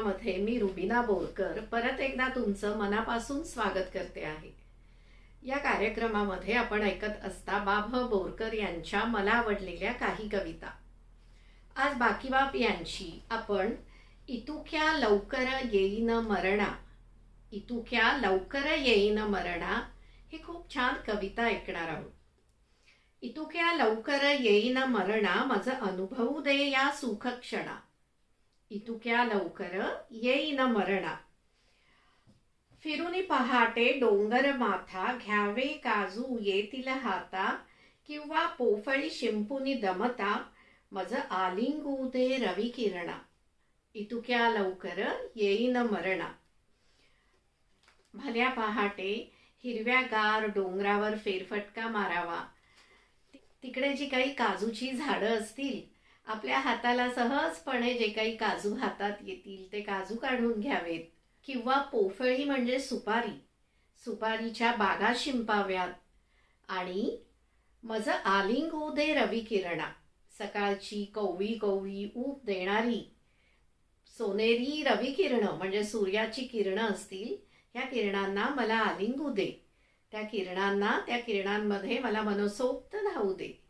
कार्यक्रमामध्ये मी रुबिना बोरकर परत एकदा तुमचं मनापासून स्वागत करते आहे. या कार्यक्रमामध्ये आपण ऐकत असता बाभ बोरकर यांच्या मला आवडलेल्या काही कविता. आज बाकीबाप यांची आपण इतुक्या लवकर येईन मरणा इतुक्या लवकर येईन मरणा ही खूप छान कविता ऐकणार आहोत. इतुक्या लवकर येईन मरणा माझं अनुभवू दे या सुख क्षणा इतुक्या लवकर येईन मरणा. फिरुनी पहाटे डोंगर माथा घ्यावे काजू येतील हाता किंवा पोफळी शिंपुनी दमता मज आलिंगू दे रवी किरणा. इतुक्या लवकर येईन मरणा. भल्या पहाटे हिरव्यागार डोंगरावर फेरफटका मारावा. तिकडे जी काही काजूची झाडं असतील आपल्या हाताला सहजपणे जे काही काजू हातात येतील ते काजू काढून घ्यावेत. किंवा पोफळी म्हणजे सुपारी. सुपारीच्या बागा शिंपाव्यात. आणि मज आलिंग दे रवी किरणा. सकाळची कवळी कवळी ऊब देणारी सोनेरी रवी किरणं म्हणजे सूर्याची किरणं असतील ह्या किरणांना मला आलिंगू दे त्या किरणांना त्या किरणांमध्ये मला मनसोक्त धावू दे.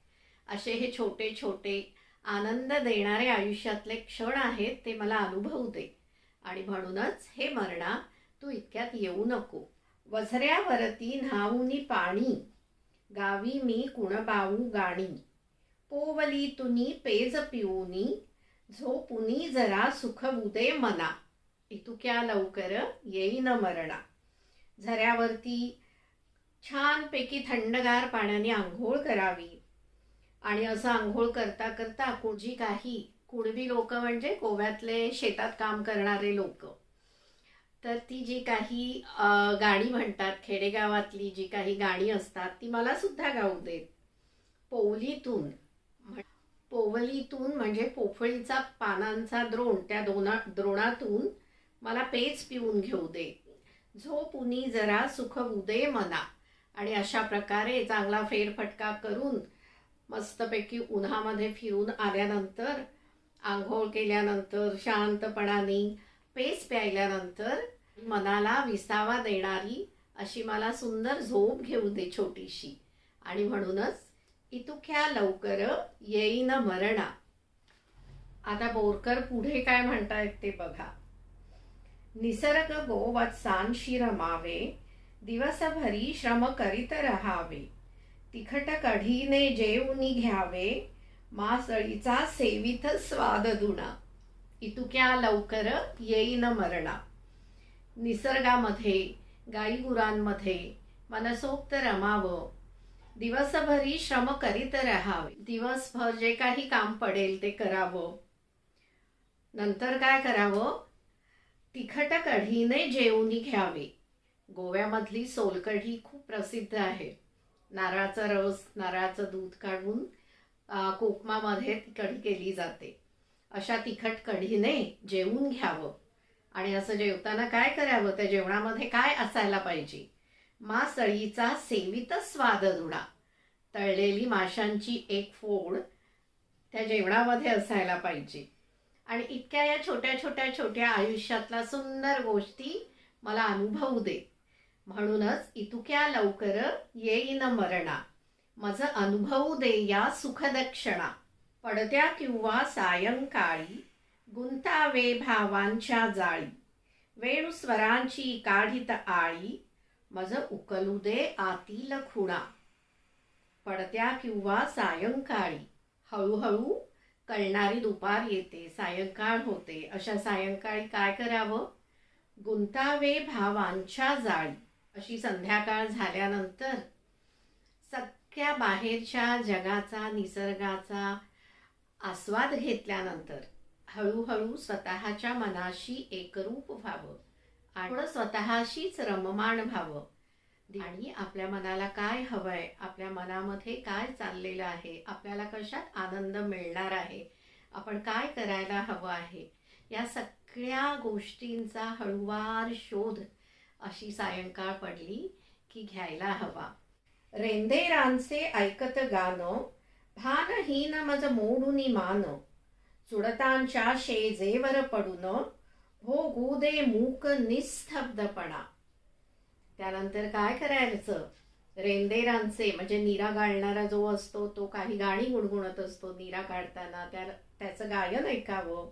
असे हे छोटे छोटे आनंद देणारे आयुष्यातले क्षण आहेत ते मला अनुभवू दे. आणि म्हणूनच हे मरणा तू इतक्यात येऊ नको. वझऱ्यावरती न्हाऊनी पाणी गावी मी कुणबाऊ गाणी. पोवली तुनी पेज पिऊनी झोपुनी जरा सुखवू दे मना. इतुक्या लवकर येईन मरणा. झऱ्यावरती छानपैकी थंडगार पाण्याने आंघोळ करावी. आणि असं आंघोळ करता करता कुणजी काही कुणबी लोक म्हणजे गोव्यातले शेतात काम करणारे लोक. तर ती जी काही गाणी म्हणतात खेडेगावातली जी काही गाणी असतात ती मला सुद्धा गाऊ देत. पोवलीतून पोवलीतून म्हणजे पोफळीचा पानांचा द्रोण त्या दोना द्रोणातून मला पेच पिऊन घेऊ दे. झोपुनी जरा सुख उदे मना. आणि अशा प्रकारे चांगला फेरफटका करून मस्तपैकी उन्हामध्ये फिरून आल्यानंतर आंघोळ केल्यानंतर शांतपणाने पेस प्यायल्यानंतर मनाला विसावा देणारी अशी मला सुंदर झोप घेऊ दे छोटीशी. आणि म्हणूनच इतुख्या लवकर येईन मरणा. आता बोरकर पुढे काय म्हणतायत ते बघा. निसर्ग गोवत्सांशी रमावे दिवसभरी श्रम करीत रहावे. तिखट कढीने जेवूनी घ्यावे. मासळीचा सेवित स्वाद दुणा. इतुक्या लवकर येईन मरणा. निसर्गामध्ये गाईगुरांमध्ये मनसोक्त रमावं. दिवसभरी श्रम करीत राहावे. दिवसभर जे काही काम पडेल ते करावं. नंतर काय करावं? तिखट कढीने जेवणी घ्यावे. गोव्यामधली सोलकढी खूप प्रसिद्ध आहे. नारळाचा रस नारळाचं दूध काढून कोकमामध्ये ती कढी केली जाते. अशा तिखट कढीने जेवून घ्यावं. आणि असं जेवताना काय करावं? त्या जेवणामध्ये काय असायला पाहिजे? मासळीचा सेवित स्वाद धुडा तळलेली माशांची एक फोड त्या जेवणामध्ये असायला पाहिजे. आणि इतक्या या छोट्या छोट्या छोट्या आयुष्यातल्या सुंदर गोष्टी मला अनुभवू दे. म्हणूनच इतुक्या लवकर येईन मरणा. मज अनुभवू दे या सुखदक्षणा. पडत्या किंवा सायंकाळी गुंतावे भावांच्या जाळी. वेणुस्वरांची काढित आळी. मज उकलू दे आतील खुणा. पडत्या किंवा सायंकाळी हळूहळू कळणारी दुपार येते सायंकाळ होते. अशा सायंकाळी काय करावं? गुंतावे भावांच्या जाळी. अशी संध्याकाळ झाल्यानंतर सगळ्या बाहेरच्या जगाचा निसर्गाचा आस्वाद घेतल्यानंतर हळूहळू स्वतःच्या मनाशी एकरूप व्हावं. आणि स्वतःशीच रममाण व्हावं. आणि आपल्या मनाला काय हवंय आपल्या मनामध्ये काय चाललेलं आहे आपल्याला कशात आनंद मिळणार आहे आपण काय करायला हवं आहे या सगळ्या गोष्टींचा हळूवार शोध अशी सायंकाळ पडली की घ्यायला हवा. रेंदेरांचे ऐकत गाणं भानहीन मज मोडुनी मान. चुडतांच्या शेजेवर पडून हो गुदे मूक निस्तब्धपणा. त्यानंतर काय करायचं? रेंदेरांचे म्हणजे निरा गाळणारा जो असतो तो काही गाणी गुणगुणत असतो निरा काढताना त्या त्याचं गायन ऐकावं.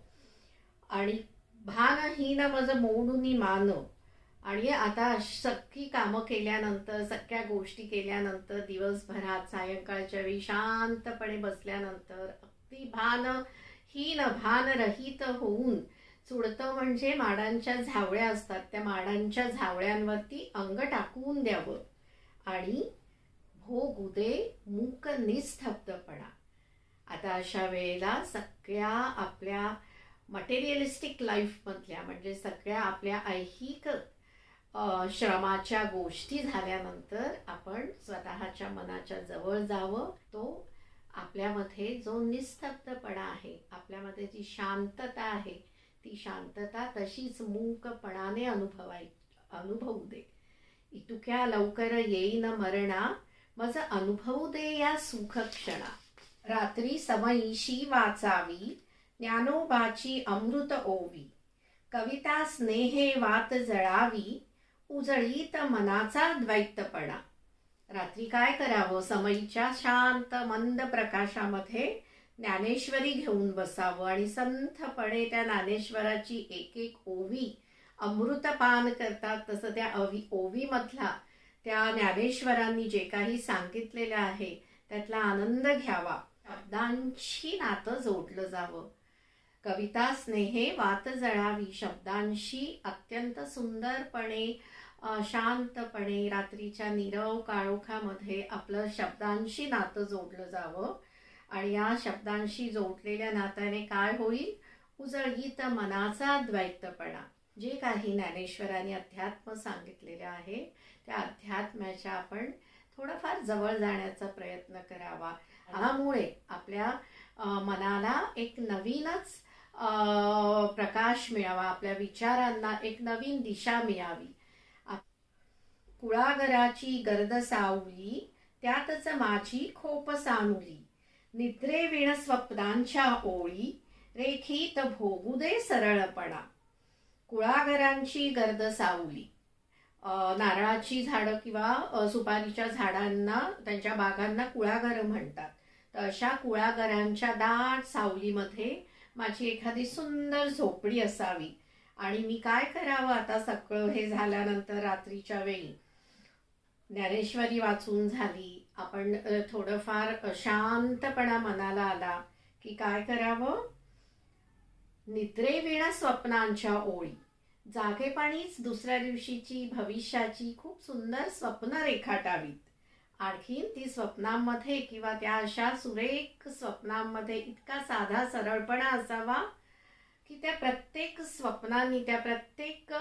आणि भानहीन मज मोडून मान. आणि आता सख्खी कामं केल्यानंतर सख्या गोष्टी केल्यानंतर दिवसभरात सायंकाळच्या वेळी शांतपणे बसल्यानंतर अगदी भान हीन भान रहित होऊन चुडतं म्हणजे माडांच्या झावळ्या असतात. त्या माडांच्या झावळ्यांवरती अंग टाकून द्यावं. आणि भोग उदे मूक निस्तब्धपणा. आता अशा वेळेला सगळ्या आपल्या मटेरियलिस्टिक लाईफमधल्या म्हणजे सगळ्या आपल्या ऐहिक श्रमाच्या गोष्टी झाल्यानंतर आपण स्वतःच्या मनाच्या जवळ जावं. तो आपल्यामध्ये जो निस्तब्धपणा आहे आपल्यामध्ये जी शांतता आहे ती शांतता तशीच मूकपणाने अनुभवाय अनुभवू दे. इतुक्या लवकर येईन मरणा मज अनुभवू दे या सुख क्षणा रात्री समयीशी वाचावी ज्ञानोबाची अमृत ओवी. कविता स्नेहे वात जळावी उजळीत मनाचा द्वैतपणा. रात्री काय करावं? समयीच्या शांत मंद प्रकाशामध्ये ज्ञानेश्वरी घेऊन बसावं आणि संथपणे त्या ज्ञानेश्वराची एक एक ओवी अमृतपान करतात. तसं त्या अवी ओवीमधला त्या ज्ञानेश्वरांनी जे काही सांगितलेलं आहे त्यातला आनंद घ्यावा. शब्दांशी नातं जोडलं जावं. कविता स्नेहे वात जळावी शब्दांशी अत्यंत सुंदरपणे शांतपणे रात्रीच्या नीरव काळोखामध्ये आपलं शब्दांशी नातं जोडलं जावं. आणि या शब्दांशी जोडलेल्या नात्याने काय होईल? उजळीत मनाचा द्वैतपणा जे काही ज्ञानेश्वरांनी अध्यात्म सांगितलेले आहे त्या अध्यात्माच्या आपण थोडंफार जवळ जाण्याचा प्रयत्न करावा. यामुळे आपल्या मनाला एक नवीनच प्रकाश मिळावा आपल्या विचारांना एक नवीन दिशा मिळावी. कुळागराची गर्द सावली त्यातच माझी खोप सानुली. निद्रेविण स्वप्नांच्या ओळी रेखीत भोगू दे सरळपणा. कुळागरांची गर्द सावली. नारळाची झाडं किंवा सुपारीच्या झाडांना त्यांच्या बागांना कुळागर म्हणतात. तर अशा कुळागरांच्या दाट सावलीमध्ये माझी एखादी सुंदर झोपडी असावी. आणि मी काय करावं आता सगळं हे झाल्यानंतर रात्रीच्या वेळी? ज्ञानेश्वरी वाचून झाली. आपण थोडंफार शांतपणा मनाला आला की काय करावं? निद्रेविण स्वप्नांच्या ओळी. जागेपाणीच दुसऱ्या दिवशीची भविष्याची खूप सुंदर स्वप्न रेखाटावीत आणखीन ती स्वप्नांमध्ये किंवा त्या अशा सुरेख स्वप्नांमध्ये इतका साधा सरळपणा असावा की त्या प्रत्येक स्वप्नांनी त्या प्रत्येक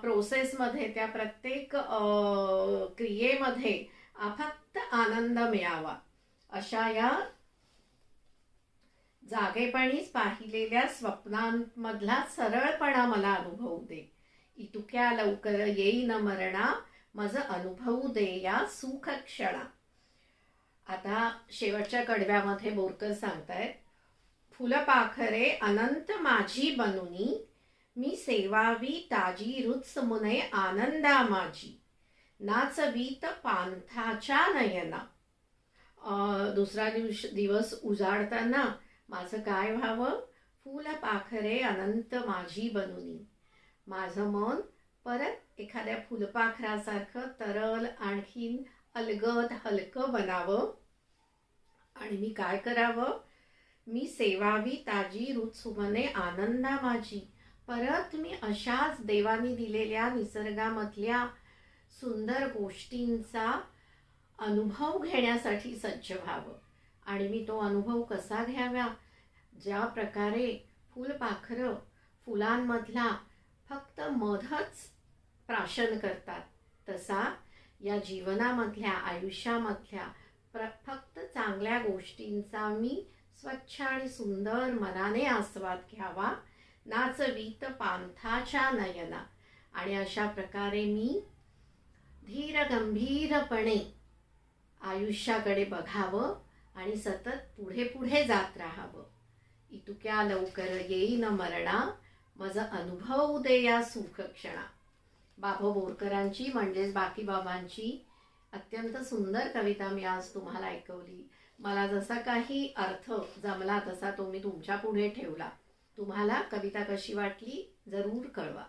प्रोसेसमध्ये त्या प्रत्येक क्रियेमध्ये फक्त आनंद मिळावा. अशा या जागेपणीच पाहिलेल्या स्वप्नांमधला सरळपणा मला अनुभवू दे. इतुक्या लवकर येईन मरणा माझं अनुभवू दे या सुख क्षणा. आता शेवटच्या कडव्यामध्ये बोरकर सांगतायत फुलपाखरे अनंत माझी बनूनी मी सेवावी ताजी रुच समुने आनंदा माझी. नाचवीत पांथाच्या नयना. दुसरा दिवस दिवस उजाडताना माझं काय व्हावं? फुल पाखरे अनंत माझी बनूनी. माझं मन परत एखाद्या फुलपाखरासारखं तरल आणखीन अलगद हलकं बनावं. आणि मी काय करावं? मी सेवावी ताजी रुचुमने आनंदा माझी. परत मी अशाच देवानी दिलेल्या निसर्गामधल्या सुंदर गोष्टींचा अनुभव घेण्यासाठी सज्ज व्हावं. आणि मी तो अनुभव कसा घ्यावा? ज्या प्रकारे फुलपाखरं फुलांमधला फक्त मधच प्राशन करतात. तसा या जीवनामधल्या आयुष्यामधल्या प्र फक्त चांगल्या गोष्टींचा मी स्वच्छ आणि सुंदर मनाने आस्वाद घ्यावा नाचवीत पांथाच्या नयना. आणि अशा प्रकारे मी धीर गंभीरपणे आयुष्याकडे बघावं आणि सतत पुढे पुढे जात राहावं. इतुक्या लवकर येईन मरणा मज अनुभव दे या सुखक्षणा. बाबा बाभो बोरकरांची म्हणजेच बाकी बाबांची अत्यंत सुंदर कविता मी आज तुम्हाला ऐकवली. मला जसा काही अर्थ जमला तसा तो मी तुमच्यापुढे ठेवला. तुम्हाला कविता कशी वाटली जरूर कळवा.